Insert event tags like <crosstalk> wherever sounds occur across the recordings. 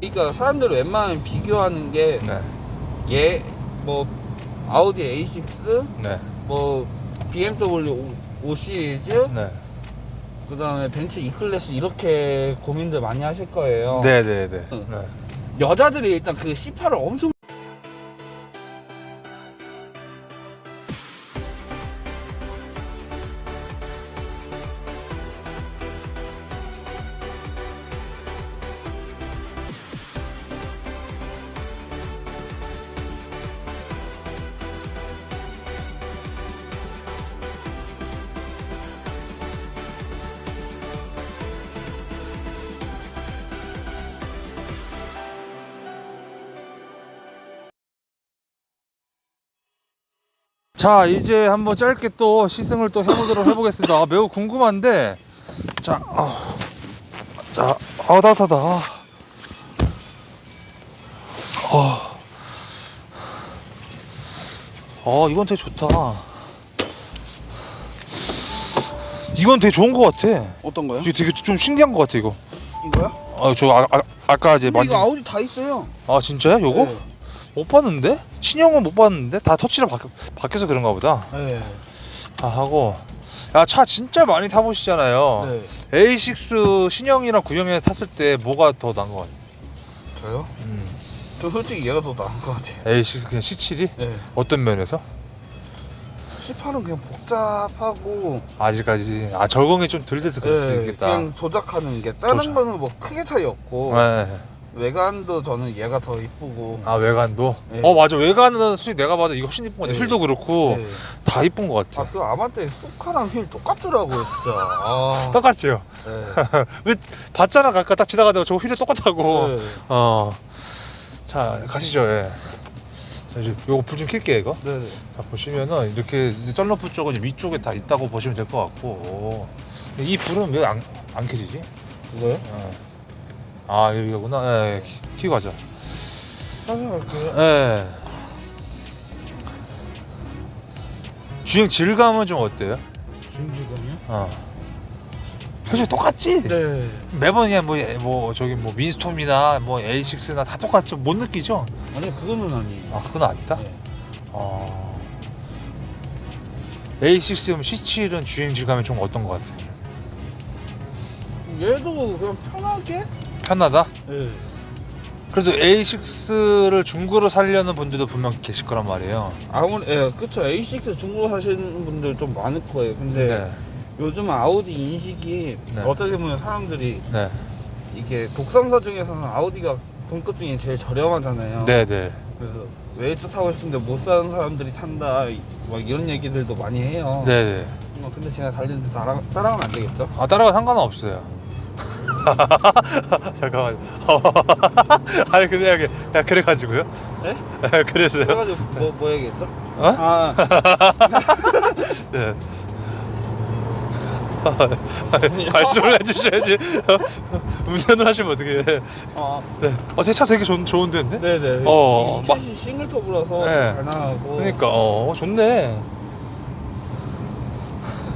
그러니까 사람들이 웬만하면 비교하는 게 네. 얘 뭐 아우디 A6, 네. 뭐 BMW 5, 5 시리즈, 네. 그 다음에 벤츠 E 클래스 이렇게 고민들 많이 하실 거예요. 네, 네, 네. 응. 네. 여자들이 일단 그 C8을 엄청 자, 이제 한번 짧게 또 시승을 또 해보도록 해보겠습니다. 아, 매우 궁금한데, 자, 아, 자, 아, 따뜻하다. 아, 아, 아, 이건 되게 좋다. 이건 되게 좋은 것 같아. 어떤 거요? 이게 되게 좀 신기한 것 같아, 이거. 이거요? 아, 저 아, 아, 아까 이제 근데 만진. 이거 아우디 다 있어요. 아, 진짜요? 요거? 네. 못 봤는데? 신형은 못 봤는데? 다 터치가 바뀌, 바뀌어서 그런가 보다. 네. 아, 하고. 야, 차 진짜 많이 타보시잖아요. 네. A6 신형이랑 구형에 탔을 때 뭐가 더 나은 것 같아요? 저요? 음. 저 솔직히 얘가 더 나은 것 같아요. A6 그냥 C7이? 네. 어떤 면에서? C8은 그냥 복잡하고 아직까지 아 적응이 좀 덜 돼서 그럴 수도 네, 있겠다. 그냥 조작하는 게 다른 조작. 거는 뭐 크게 차이 없고 네. 외관도 저는 얘가 더 이쁘고 아 외관도? 네. 어 맞아 외관은 솔직히 내가 봐도 이거 훨씬 이쁜 것 같아. 네. 휠도 그렇고 네. 다 이쁜 것 같아. 아그 아반떼 소카랑 휠 똑같더라고요 진짜 아, <laughs> 똑같죠? 네. <laughs> 왜 봤잖아 아까 딱 지나가다가 저 휠이 똑같다고. 네. 어. 자 가시죠. 예. 자, 이제 요거 불 좀 켤게요 이거. 네. 자 보시면은 이렇게 이제 썬루프 쪽은 이제 위쪽에 다 있다고 보시면 될 것 같고 이 불은 왜 안 안 켜지지? 그거요? 예. 아 여기구나. 예, 키- 키고 가자. 사생할게요 예. 주행 질감은 좀 어때요? 중지감이요? 어. 사실 똑같지? 네 매번 그냥 뭐, 뭐 저기 뭐 민스톰이나 뭐 A6나 다 똑같죠? 못 느끼죠? 아니 그거는 아니에요 아 그건 아니다. 네. 어. A6면 C7은 주행 질감이 좀 어떤 것 같아요? 얘도 그냥 편하게 편하다? 네. 그래도 A6를 중고로 살려는 분들도 분명 계실 거란 말이에요. 아무리 예 그쵸 A6 중고 사시는 분들 좀 많을 거예요 근데 네. 요즘 아우디 인식이 네. 어떻게 보면 사람들이 네. 이게 독상사 중에서는 아우디가 동급 중에 제일 저렴하잖아요. 네, 네. 그래서 외주 타고 싶은데 못 사는 사람들이 탄다 막 이런 얘기들도 많이 해요. 네, 네. 어, 근데 제가 달리는데 따라 따라가면 안 되겠죠? 아, 따라가 상관은 없어요. <laughs> 잠깐만. <laughs> 아니 근데 여기 야 그래가지고요? 네? <laughs> 그래서요? 그래가지고 뭐, 뭐 해야겠죠? 어? 아, 네. 말씀을 해주셔야지. 운전을 하시면 어떻게 해? 어, 네. 어, 제 차 되게 좋은 좋은데인데? 네네. 어, 이 챗이 싱글톱이라서 네. 잘 나가고. 그러니까 어 좋네.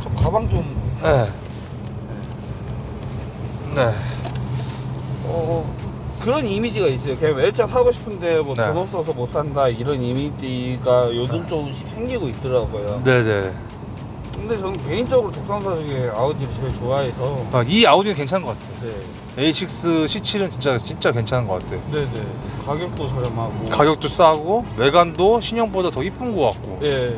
저 가방 좀, 네. 네. 어, 그런 이미지가 있어요. 그냥 외차 타고 싶은데 뭐 네. 돈 없어서 못 산다 이런 이미지가 요즘 조금씩 생기고 있더라고요. 네네. 근데 저는 개인적으로 독상사 중에 아우디를 제일 좋아해서 아, 이 아우디는 괜찮은 것 같아요. 네, A6 C7은 진짜 진짜 괜찮은 것 같아요. 네네 가격도 저렴하고 가격도 싸고 외관도 신형보다 더 이쁜 것 같고. 예,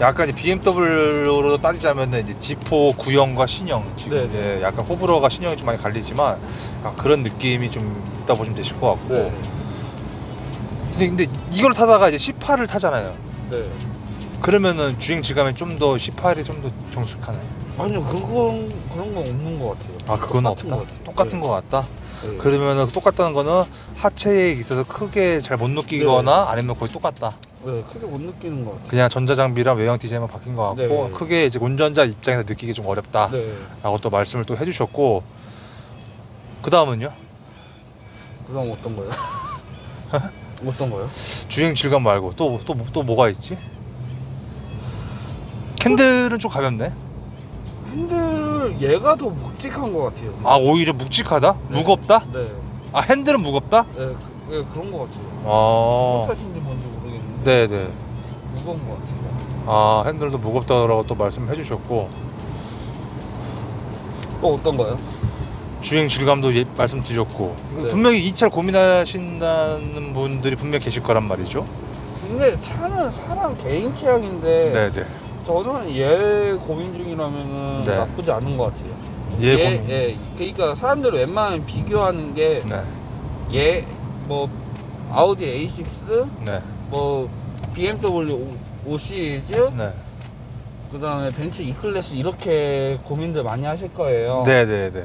약간 이제 BMW로 따지자면 이제 G4 구형과 신형 지금 네네. 이제 약간 호불호가 신형이 좀 많이 갈리지만 약간 그런 느낌이 좀 있다 보시면 되실 것 같고. 네, 근데 근데 이걸 타다가 이제 18을 타잖아요. 네. 그러면은 주행 질감이 좀더 18이 좀 더 정숙하네. 아니요 그건 그런 건 없는 것 같아요. 아 그건 똑같은 없다. 것 같아요. 똑같은 네. 것 같다. 네. 그러면은 똑같다는 거는 하체에 있어서 크게 잘 못 느끼거나 아니면 거의 똑같다. 네, 크게 못 느끼는 것 같아요. 그냥 전자장비랑 외형 디자인만 바뀐 것 같고 네. 크게 이제 운전자 입장에서 느끼기 좀 어렵다라고 네. 또 말씀을 또 해주셨고 그 다음은요 그다음 어떤 거요? <laughs> 어떤 거요? 주행 질감 말고 또 또 또 뭐가 있지? 캔들은 좀 가볍네. 핸들 얘가 더 묵직한 것 같아요. 아 오히려 묵직하다? 네. 무겁다? 네. 아 핸들은 무겁다? 네, 그, 네, 그런 거 같아요. 모르겠는데 네네. 무거운 거 같아요. 아 핸들도 무겁다라고 또 말씀해 주셨고 또 어떤 거요? 주행 질감도 예, 말씀드렸고 네. 분명히 이 차를 고민하신다는 분들이 분명 계실 거란 말이죠. 근데 차는 사람 개인 취향인데 네네. 저는 얘 고민 중이라면은 네. 나쁘지 않은 것 같아요. 예, 얘, 고민. 예, 그러니까 사람들이 웬만하면 비교하는 네. 게얘뭐 아우디 A6, 네. 뭐 BMW 5, 시리즈, 네. 그다음에 벤츠 E 클래스 이렇게 고민들 많이 하실 거예요. 네네네.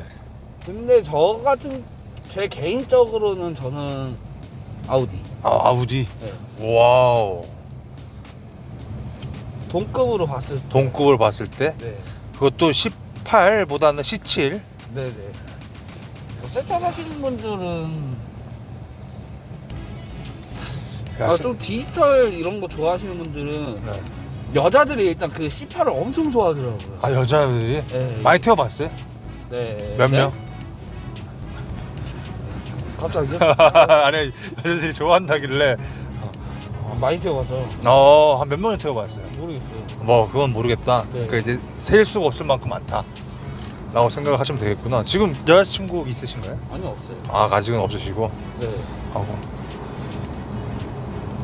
근데 저 같은 제 개인적으로는 저는 아우디. 아 아우디. 네. 와우. 동급으로 봤을 때. 동급을 봤을 때 네. 그것도 18보다는 17. 네네. 뭐 세차 사시는 분들은 아, 좀 디지털 이런 거 좋아하시는 분들은 네. 여자들이 일단 그 C8을 엄청 좋아하더라고요. 아 여자들이 네. 많이 태워봤어요? 네. 몇 네? 명? 갑자기요? <laughs> 아니 여자들이 좋아한다길래 많이 태워가죠. 어한 몇 명이 태워봤어요. 모르겠어요. 뭐 그건 모르겠다. 네. 그 이제 셀 수가 없을 만큼 많다. 라고 생각을 하시면 되겠구나. 지금 여자친구 있으신가요? 아니 없어요. 아 아직은 없으시고 네. 하고 어,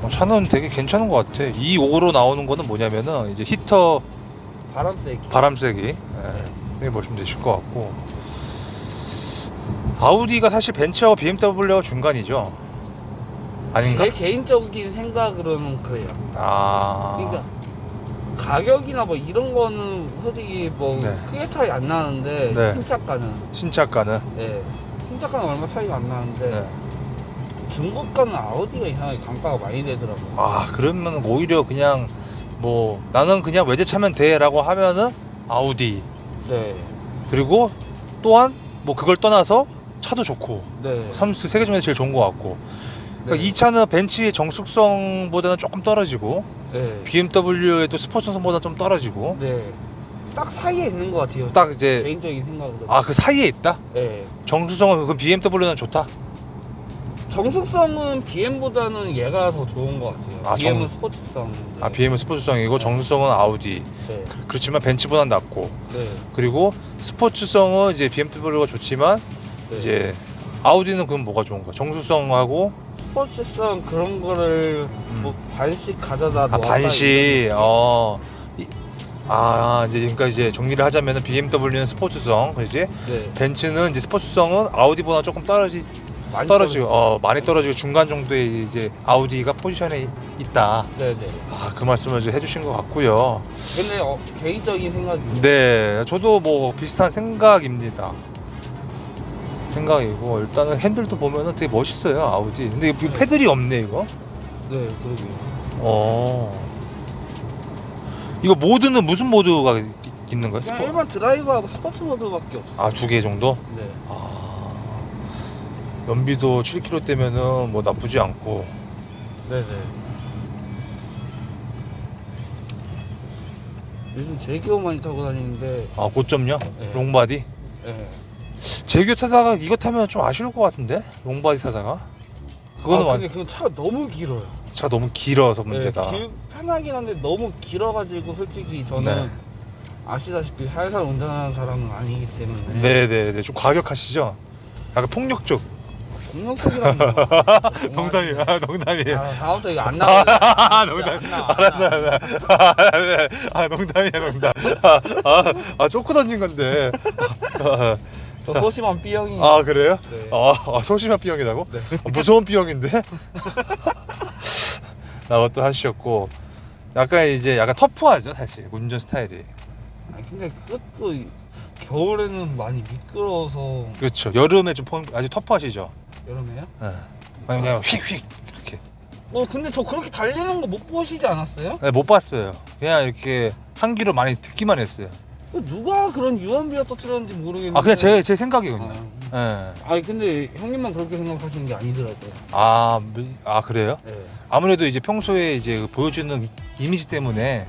차는 되게 괜찮은 것 같아. 이 5로 나오는 거는 뭐냐면은 이제 히터 바람 쐬기. 바람 쐬기 예, 이렇게 보시면 되실 것 같고 아우디가 사실 벤츠하고 BMW하고 중간이죠. 아닌가? 제 개인적인 생각으로는 그래요. 아 그러니까 가격이나 뭐 이런 거는 솔직히 뭐 네. 크게 차이 안 나는데 네. 신차가는 신차가는 네. 신차가는 얼마 차이가 안 나는데 네. 중고가는 아우디가 이상하게 단가가 많이 되더라고요. 아 그러면 오히려 그냥 뭐 나는 그냥 외제차면 돼라고 하면은 아우디 네. 그리고 또한 뭐 그걸 떠나서 차도 좋고 네. 세계 중에서 제일 좋은 것 같고 그러니까 네. 이 차는 벤츠의 정숙성보다는 조금 떨어지고 네. BMW의 또 스포츠성보다 좀 떨어지고 네. 딱 사이에 있는 것 같아요. 딱 이제 개인적인 생각으로. 아 그 사이에 있다 네. 정숙성은 그 BMW는 좋다 정숙성은 BM보다는 얘가 더 좋은 것 같아요. 아, BM은 정- 스포츠성. 아 BM은 스포츠성이고 네. 정숙성은 아우디 네. 그렇지만 벤츠보다는 낫고 네. 그리고 스포츠성은 이제 BMW가 좋지만 네. 이제 아우디는 그럼 뭐가 좋은 거야? 정수성하고 스포츠성 그런 거를 뭐 반씩 가져다 아 놓았다 반시 어. 이- 아 이제 그러니까 이제 정리를 하자면은 BMW는 스포츠성, 그지? 네. 벤츠는 이제 스포츠성은 아우디보다 조금 떨어지 많이 떨어지고. 어 많이 떨어지고 중간 정도의 이제 아우디가 포지션에 있다. 네네. 아 그 말씀을 이제 해주신 것 같고요. 근데 어, 개인적인 생각이. 네, 저도 뭐 비슷한 생각입니다. 생각이고 일단은 핸들도 보면은 되게 멋있어요 아우디. 근데 이거 패들이 없네 이거. 네, 그러게요. 어. 이거 모드는 무슨 모드가 있- 있는 거야? 그냥 스포... 일반 드라이브하고 스포츠 모드밖에 없어요. 아, 두 개 정도? 네. 아. 연비도 7km 대면은 뭐 나쁘지 않고. 네네. 요즘 제기어 많이 타고 다니는데. 아, 고점요? 네. 롱바디? 네. 제규 타다가 이거 타면 좀 아쉬울 것 같은데? 롱바디 타다가? 그거는 아, 완... 근데 그건 차가 너무 길어요. 차 너무 길어서 문제다. 네, 길, 편하긴 한데 너무 길어가지고 솔직히 저는 네. 아시다시피 살살 운전하는 사람은 아니기 때문에. 네네네. 좀 과격하시죠? 약간 폭력적. 공룡적이라는 거. <laughs> 농담이에요. 아, 농담이에요. 아, 다음부터 이거 안 나와. 아, 농담. 알았어, 알았어. 아, 네. 아, 농담이야, 농담. 아, 아, 아, 쪼크 던진 건데. 저 소심한 B형이. 아, 그래요? 네. 아, 아 소심한 B형이라고? 네. 아, 무서운 B형인데? <laughs> 나 것도 하셨고. 약간 이제 약간 터프하죠, 사실. 운전 스타일이. 아니, 근데 그것도 이- 겨울에는 많이 미끄러워서 그렇죠. 여름에 좀 펑- 아주 터프하시죠? 여름에요? 네. 그냥, 그냥 휙휙 이렇게. 어 근데 저 그렇게 달리는 거 못 보시지 않았어요? 네, 못 봤어요. 그냥 이렇게 한기로 많이 듣기만 했어요. 그 누가 그런 유언비어 터트렸는지 모르겠는데. 아, 그냥 제, 제 생각이에요, 아, 그냥. 네. 아니 근데 형님만 그렇게 생각하시는 게 아니더라고요. 아, 미- 아 그래요? 네. 아무래도 이제 평소에 이제 그 보여주는 이- 이미지 때문에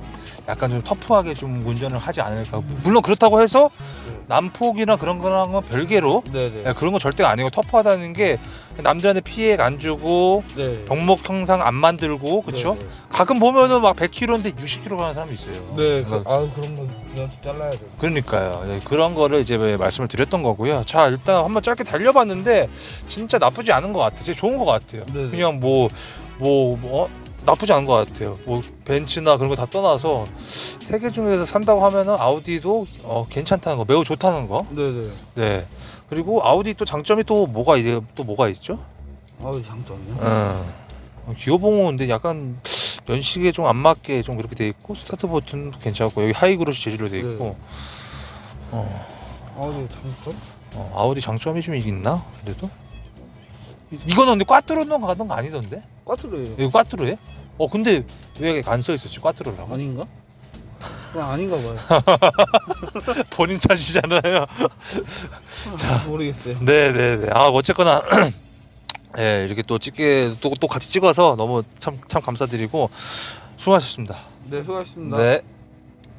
약간 좀 터프하게 좀 운전을 하지 않을까. 물론 그렇다고 해서 네. 난폭이나 그런 거랑은 별개로 네네. 예, 그런 거 절대 아니고 터프하다는 게 남들한테 피해 안 주고 네. 병목 형상 안 만들고 그렇죠? 네, 네. 가끔 보면은 막 100kg인데 60kg 가는 사람이 있어요. 네. 그, 그러니까 아 그런 거 연습 잘라야 돼. 그러니까요. 네, 그런 거를 이제 왜 말씀을 드렸던 거고요. 자, 일단 한번 짧게 달려봤는데 진짜 나쁘지 않은 것 같아요. 진짜 좋은 것 같아요. 네네. 그냥 뭐, 뭐, 뭐, 어? 나쁘지 않은 것 같아요. 뭐, 벤츠나 그런 거 다 떠나서 세 개 중에서 산다고 하면은 아우디도 어, 괜찮다는 거, 매우 좋다는 거. 네네. 네. 그리고 아우디 또 장점이 또 뭐가 이제 또 뭐가 있죠? 아우 장점이요. 어. 기어봉은 약간 연식에 좀 안 맞게 좀 그렇게 돼 있고 스타트 버튼도 괜찮고 여기 하이그로시 재질로 돼 있고 어. 아우 장점? 어, 아우디 장점이 좀 있나? 그래도? 이- 이거는 근데 꽈트로는 가던 거 아니던데? 꽈트로예요. 이거 꽈트로에? 어 근데 왜 안 써 있었지 꽈트로라고? 아닌가? 그건 아닌가 봐요. <laughs> 본인 차시잖아요. 자 모르겠어요. 네네네. 아 어쨌거나 <clears throat> 예 이렇게 또 찍게 또 또 같이 찍어서 너무 참 참 감사드리고 수고하셨습니다. 네 수고하셨습니다. 네.